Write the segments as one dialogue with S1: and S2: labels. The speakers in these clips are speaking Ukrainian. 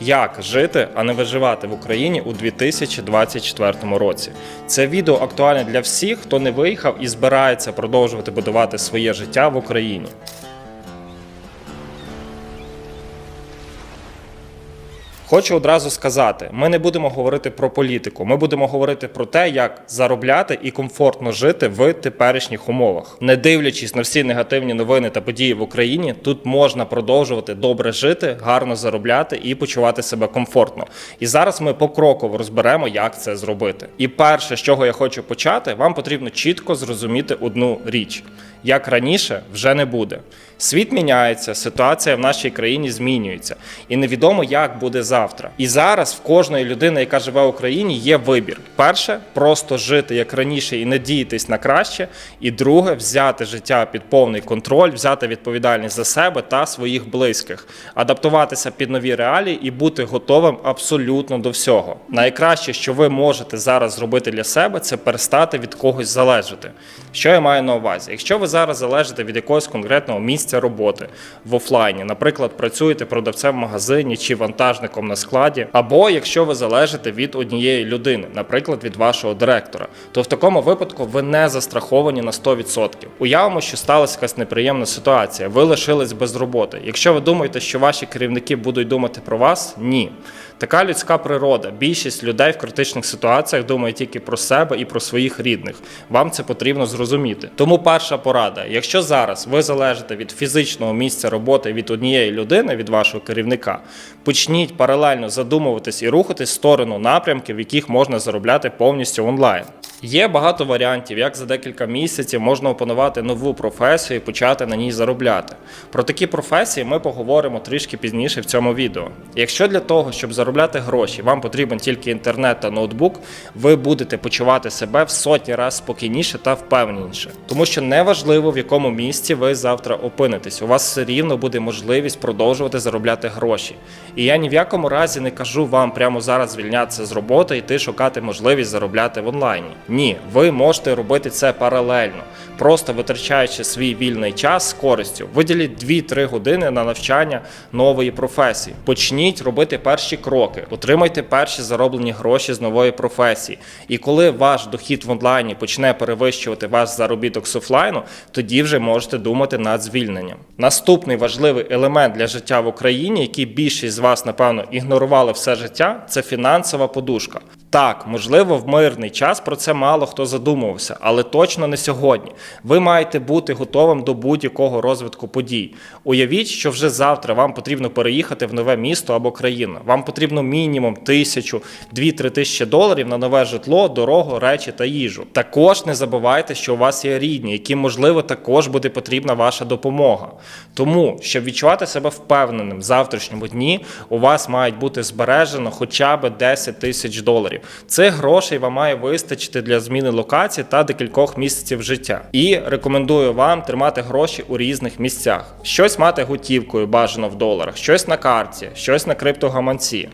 S1: Як жити, а не виживати в Україні у 2024 році? Це відео актуальне для всіх, хто не виїхав і збирається продовжувати будувати своє життя в Україні. Хочу одразу сказати: ми не будемо говорити про політику. Ми будемо говорити про те, як заробляти і комфортно жити в теперішніх умовах. Не дивлячись на всі негативні новини та події в Україні, тут можна продовжувати добре жити, гарно заробляти і почувати себе комфортно. І зараз ми покроково розберемо, як це зробити. І перше, з чого я хочу почати, вам потрібно чітко зрозуміти одну річ: як раніше вже не буде. Світ міняється, ситуація в нашій країні змінюється, і невідомо, як буде завтра. І зараз в кожної людини, яка живе в Україні, є вибір: перше просто жити як раніше і надіятись на краще. І друге взяти життя під повний контроль, взяти відповідальність за себе та своїх близьких, адаптуватися під нові реалії і бути готовим абсолютно до всього. Найкраще, що ви можете зараз зробити для себе, це перестати від когось залежати. Що я маю на увазі? Якщо ви зараз залежите від якогось конкретного місця роботи в офлайні, наприклад, працюєте продавцем в магазині чи вантажником на складі, або якщо ви залежите від однієї людини, наприклад, від вашого директора, то в такому випадку ви не застраховані на 100%. Уявимо, що сталася якась неприємна ситуація, ви лишились без роботи. Якщо ви думаєте, що ваші керівники будуть думати про вас, ні. Така людська природа. Більшість людей в критичних ситуаціях думає тільки про себе і про своїх рідних. Вам це потрібно зрозуміти. Тому перша порада: якщо зараз ви залежите від фізичного місця роботи від однієї людини, від вашого керівника, почніть паралельно задумуватись і рухатись в сторону напрямків, в яких можна заробляти повністю онлайн. Є багато варіантів, як за декілька місяців можна опанувати нову професію і почати на ній заробляти. Про такі професії ми поговоримо трішки пізніше в цьому відео. Якщо для того, щоб заробляти гроші, вам потрібен тільки інтернет та ноутбук, ви будете почувати себе в сотні разів спокійніше та впевненіше, тому що неважливо в якому місці ви завтра опинитесь, у вас все рівно буде можливість продовжувати заробляти гроші. І я ні в якому разі не кажу вам прямо зараз звільнятися з роботи і йти шукати можливість заробляти в онлайні. Ні, ви можете робити це паралельно, просто витрачаючи свій вільний час з користю. Виділіть 2-3 години на навчання нової професії. Почніть робити перші кроки, отримайте перші зароблені гроші з нової професії. І коли ваш дохід в онлайні почне перевищувати ваш заробіток з офлайну, тоді вже можете думати над звільненням. Наступний важливий елемент для життя в Україні, який більшість з вас, напевно, ігнорували все життя, це фінансова подушка. Так, можливо, в мирний час про це мало хто задумувався, але точно не сьогодні. Ви маєте бути готовим до будь-якого розвитку подій. Уявіть, що вже завтра вам потрібно переїхати в нове місто або країну. Вам потрібно мінімум тисячу, дві-три тисячі доларів на нове житло, дорогу, речі та їжу. Також не забувайте, що у вас є рідні, яким можливо також буде потрібна ваша допомога. Тому, щоб відчувати себе впевненим в завтрашньому дні, у вас мають бути збережено хоча б 10 тисяч доларів. Цих грошей вам має вистачити для зміни локації та декількох місяців життя. І рекомендую вам тримати гроші у різних місцях. Щось мати готівкою бажано в доларах, щось на карті, щось на криптогаманці.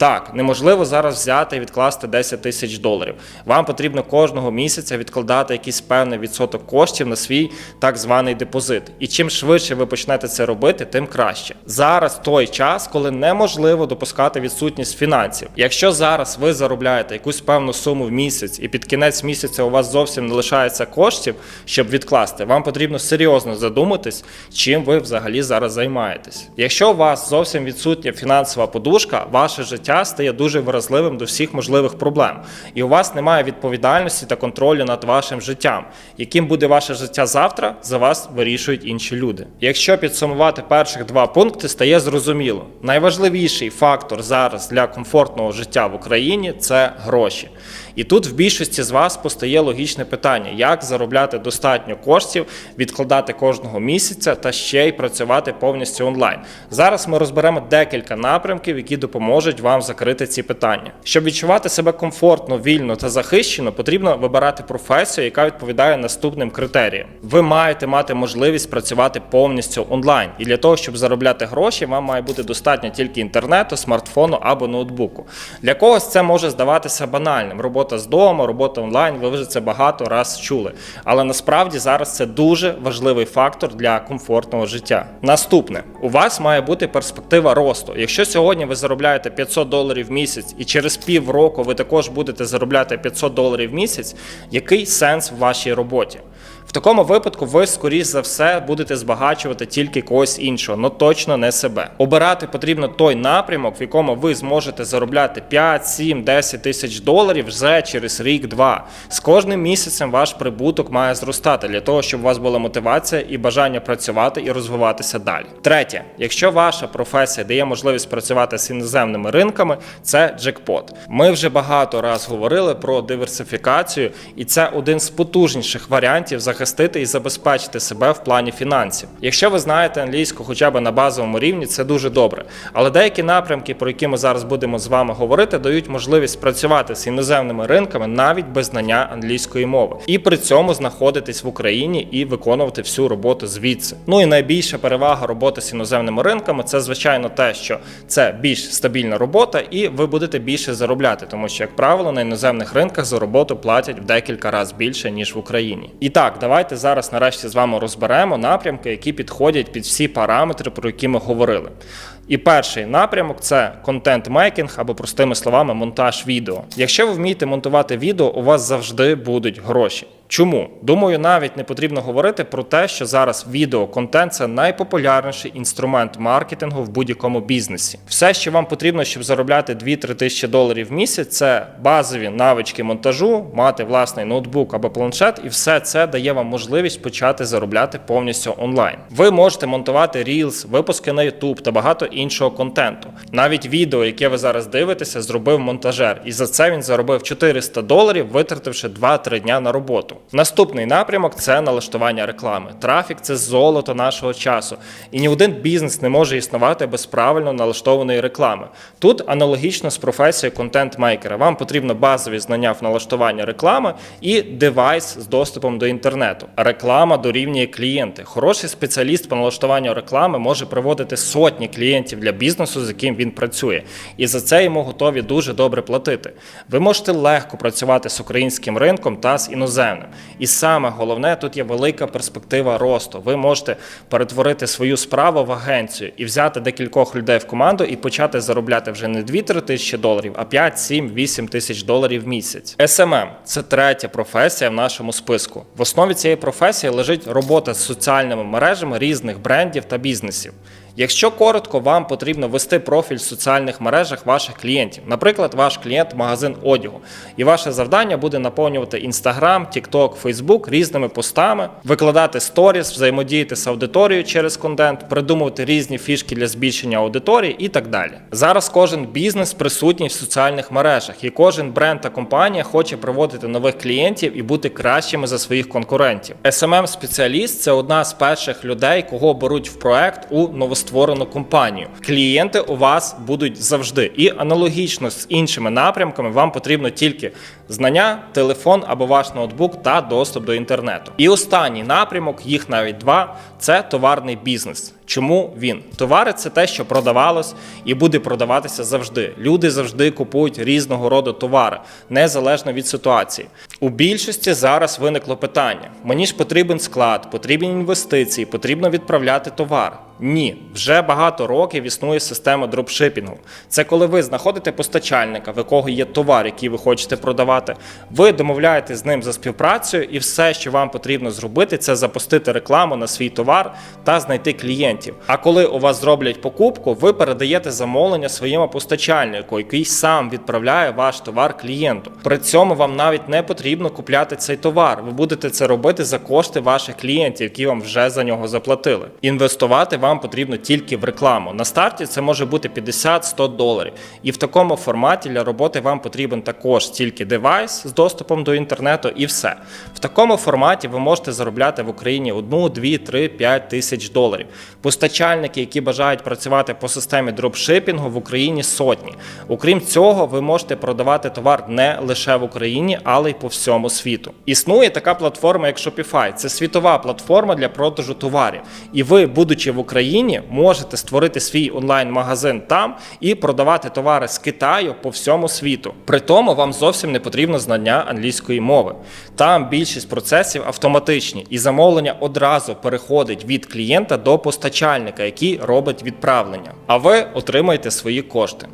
S1: Так, неможливо зараз взяти і відкласти 10 тисяч доларів. Вам потрібно кожного місяця відкладати якийсь певний відсоток коштів на свій так званий депозит. І чим швидше ви почнете це робити, тим краще. Зараз той час, коли неможливо допускати відсутність фінансів. Якщо зараз ви заробляєте якусь певну суму в місяць, і під кінець місяця у вас зовсім не лишається коштів, щоб відкласти, вам потрібно серйозно задуматись, чим ви взагалі зараз займаєтесь. Якщо у вас зовсім відсутня фінансова подушка, ваше життя стає дуже вразливим до всіх можливих проблем, і у вас немає відповідальності та контролю над вашим життям. Яким буде ваше життя завтра, за вас вирішують інші люди. Якщо підсумувати перших два пункти, стає зрозуміло. Найважливіший фактор зараз для комфортного життя в Україні це гроші. І тут в більшості з вас постає логічне питання: як заробляти достатньо коштів, відкладати кожного місяця та ще й працювати повністю онлайн. Зараз ми розберемо декілька напрямків, які допоможуть вам вам закрити ці питання. Щоб відчувати себе комфортно, вільно та захищено, потрібно вибирати професію, яка відповідає наступним критеріям. Ви маєте мати можливість працювати повністю онлайн, і для того, щоб заробляти гроші, вам має бути достатньо тільки інтернету, смартфону або ноутбуку. Для когось це може здаватися банальним. Робота з дому, робота онлайн. Ви вже це багато раз чули. Але насправді зараз це дуже важливий фактор для комфортного життя. Наступне у вас має бути перспектива росту. Якщо сьогодні ви заробляєте 500 доларів в місяць, і через півроку ви також будете заробляти 500 доларів в місяць, який сенс в вашій роботі? В такому випадку ви, скоріш за все, будете збагачувати тільки когось іншого, але точно не себе. Обирати потрібно той напрямок, в якому ви зможете заробляти 5, 7, 10 тисяч доларів вже через рік-два. З кожним місяцем ваш прибуток має зростати для того, щоб у вас була мотивація і бажання працювати і розвиватися далі. Третє, якщо ваша професія дає можливість працювати з іноземними ринками, це джекпот. Ми вже багато раз говорили про диверсифікацію, і це один з потужніших варіантів захистити і забезпечити себе в плані фінансів. Якщо ви знаєте англійську хоча б на базовому рівні, це дуже добре. Але деякі напрямки, про які ми зараз будемо з вами говорити, дають можливість працювати з іноземними ринками навіть без знання англійської мови, і при цьому знаходитись в Україні і виконувати всю роботу звідси. Ну і найбільша перевага роботи з іноземними ринками це звичайно те, що це більш стабільна робота, і ви будете більше заробляти, тому що, як правило, на іноземних ринках за роботу платять в декілька разів більше ніж в Україні. І так, давайте зараз нарешті з вами розберемо напрямки, які підходять під всі параметри, про які ми говорили. І перший напрямок це контент-мейкінг або простими словами монтаж відео. Якщо ви вмієте монтувати відео, у вас завжди будуть гроші. Чому? Думаю, навіть не потрібно говорити про те, що зараз відео-контент це найпопулярніший інструмент маркетингу в будь-якому бізнесі. Все, що вам потрібно, щоб заробляти 2-3 тисячі доларів в місяць, це базові навички монтажу, мати власний ноутбук або планшет, і все це дає вам можливість почати заробляти повністю онлайн. Ви можете монтувати Reels, випуски на YouTube та багато іншого контенту. Навіть відео, яке ви зараз дивитеся, зробив монтажер, і за це він заробив 400 доларів, витративши 2-3 дня на роботу. Наступний напрямок це налаштування реклами. Трафік це золото нашого часу, і ні один бізнес не може існувати без правильно налаштованої реклами. Тут аналогічно з професією контент-мейкера. Вам потрібно базові знання в налаштуванні реклами і девайс з доступом до інтернету. Реклама дорівнює клієнти. Хороший спеціаліст по налаштуванню реклами може приводити сотні клієнтів для бізнесу, з яким він працює, і за це йому готові дуже добре платити. Ви можете легко працювати з українським ринком та з іноземним. І саме головне, тут є велика перспектива росту. Ви можете перетворити свою справу в агенцію і взяти декількох людей в команду і почати заробляти вже не 2-3 тисячі доларів, а 5, 7, 8 тисяч доларів в місяць. SMM – це третя професія в нашому списку. В основі цієї професії лежить робота з соціальними мережами різних брендів та бізнесів. Якщо коротко, вам потрібно вести профіль в соціальних мережах ваших клієнтів. Наприклад, ваш клієнт магазин одягу, і ваше завдання буде наповнювати Instagram, TikTok, Facebook різними постами, викладати сторіс, взаємодіяти з аудиторією через контент, придумувати різні фішки для збільшення аудиторії і так далі. Зараз кожен бізнес присутній в соціальних мережах, і кожен бренд та компанія хоче приводити нових клієнтів і бути кращими за своїх конкурентів. smm спеціаліст це одна з перших людей, кого беруть в проект у новостворену компанію. Клієнти у вас будуть завжди. І аналогічно з іншими напрямками вам потрібно тільки знання, телефон або ваш ноутбук та доступ до інтернету. І останній напрямок, їх навіть два це товарний бізнес. Чому він? Товари це те, що продавалось і буде продаватися завжди. Люди завжди купують різного роду товари, незалежно від ситуації. У більшості зараз виникло питання: мені ж потрібен склад, потрібні інвестиції, потрібно відправляти товар. Ні, вже багато років існує система дропшипінгу. Це коли ви знаходите постачальника, в якого є товар, який ви хочете продавати. Ви домовляєтесь з ним за співпрацею, і все, що вам потрібно зробити, це запустити рекламу на свій товар та знайти клієнтів. А коли у вас зроблять покупку, ви передаєте замовлення своєму постачальнику, який сам відправляє ваш товар клієнту. При цьому вам навіть не потрібно купляти цей товар. Ви будете це робити за кошти ваших клієнтів, які вам вже за нього заплатили. Інвестувати вам вам потрібно тільки в рекламу. На старті це може бути 50-100 доларів. І в такому форматі для роботи вам потрібен також тільки девайс з доступом до інтернету і все. В такому форматі ви можете заробляти в Україні 1, 2, 3, 5 тисяч доларів. Постачальники, які бажають працювати по системі дропшипінгу в Україні сотні. Окрім цього, ви можете продавати товар не лише в Україні, але й по всьому світу. Існує така платформа, як Shopify. Це світова платформа для продажу товарів. І ви, будучи в Україні, можете створити свій онлайн-магазин там і продавати товари з Китаю по всьому світу. При тому вам зовсім не потрібно знання англійської мови. Там більшість процесів автоматичні, і замовлення одразу переходить від клієнта до постачальника, який робить відправлення. А ви отримаєте свої кошти.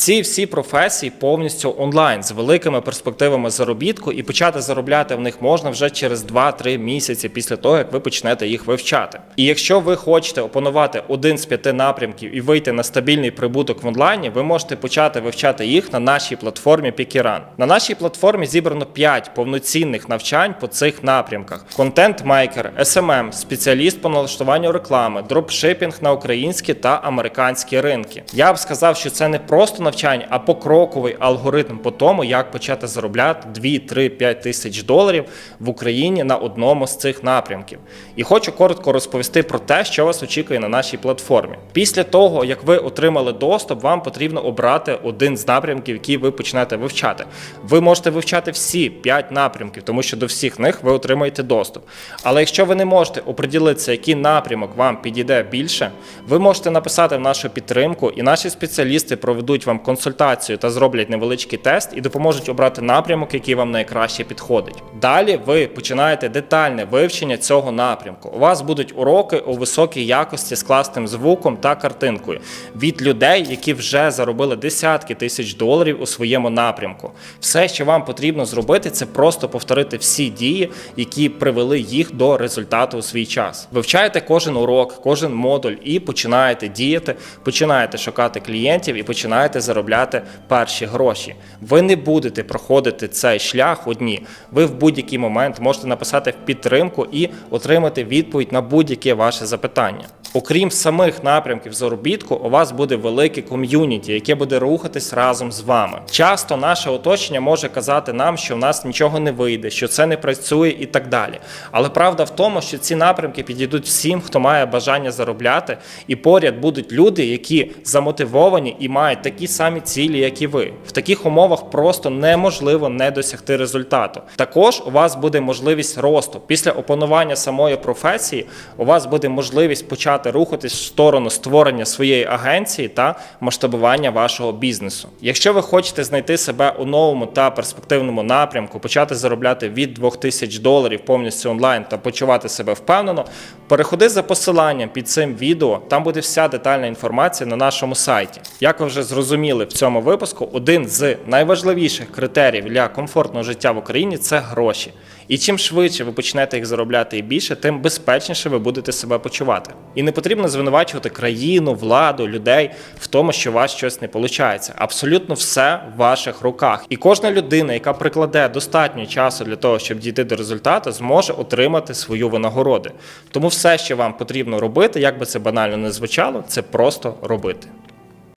S1: Ці всі професії повністю онлайн з великими перспективами заробітку, і почати заробляти в них можна вже через 2-3 місяці після того, як ви почнете їх вивчати. І якщо ви хочете опанувати один з п'яти напрямків і вийти на стабільний прибуток в онлайні, ви можете почати вивчати їх на нашій платформі Pikiran. На нашій платформі зібрано 5 повноцінних навчань по цих напрямках: контент-мейкер, SMM, спеціаліст по налаштуванню реклами, дропшипінг на українські та американські ринки. Я б сказав, що це не просто навчання, а покроковий алгоритм по тому, як почати заробляти 2, 3, 5 тисяч доларів в Україні на одному з цих напрямків. І хочу коротко розповісти про те, що вас очікує на нашій платформі. Після того, як ви отримали доступ, вам потрібно обрати один з напрямків, який ви почнете вивчати. Ви можете вивчати всі 5 напрямків, тому що до всіх них ви отримаєте доступ. Але якщо ви не можете оприділитися, який напрямок вам підійде більше, ви можете написати в нашу підтримку, і наші спеціалісти проведуть вам консультацію та зроблять невеличкий тест і допоможуть обрати напрямок, який вам найкраще підходить. Далі ви починаєте детальне вивчення цього напрямку. У вас будуть уроки у високій якості з класним звуком та картинкою від людей, які вже заробили десятки тисяч доларів у своєму напрямку. Все, що вам потрібно зробити, це просто повторити всі дії, які привели їх до результату у свій час. Вивчаєте кожен урок, кожен модуль і починаєте діяти, починаєте шукати клієнтів і починаєте заробляти перші гроші. Ви не будете проходити цей шлях одні. Ви в будь-який момент можете написати в підтримку і отримати відповідь на будь-яке ваше запитання. Окрім самих напрямків заробітку, у вас буде велике ком'юніті, яке буде рухатись разом з вами. Часто наше оточення може казати нам, що в нас нічого не вийде, що це не працює і так далі. Але правда в тому, що ці напрямки підійдуть всім, хто має бажання заробляти, і поряд будуть люди, які замотивовані і мають такі самі цілі, як і ви. В таких умовах просто неможливо не досягти результату. Також у вас буде можливість росту. Після опанування самої професії у вас буде можливість почати рухатись в сторону створення своєї агенції та масштабування вашого бізнесу. Якщо ви хочете знайти себе у новому та перспективному напрямку, почати заробляти від 2000 доларів повністю онлайн та почувати себе впевнено, переходи за посиланням під цим відео. Там буде вся детальна інформація на нашому сайті. Як ви вже зрозуміли в цьому випуску, один з найважливіших критеріїв для комфортного життя в Україні це гроші. І чим швидше ви почнете їх заробляти і більше, тим безпечніше ви будете себе почувати. І не потрібно звинувачувати країну, владу, людей в тому, що у вас щось не виходить. Абсолютно все в ваших руках. І кожна людина, яка прикладе достатньо часу для того, щоб дійти до результату, зможе отримати свою винагороду. Тому все, що вам потрібно робити, як би це банально не звучало, це просто робити.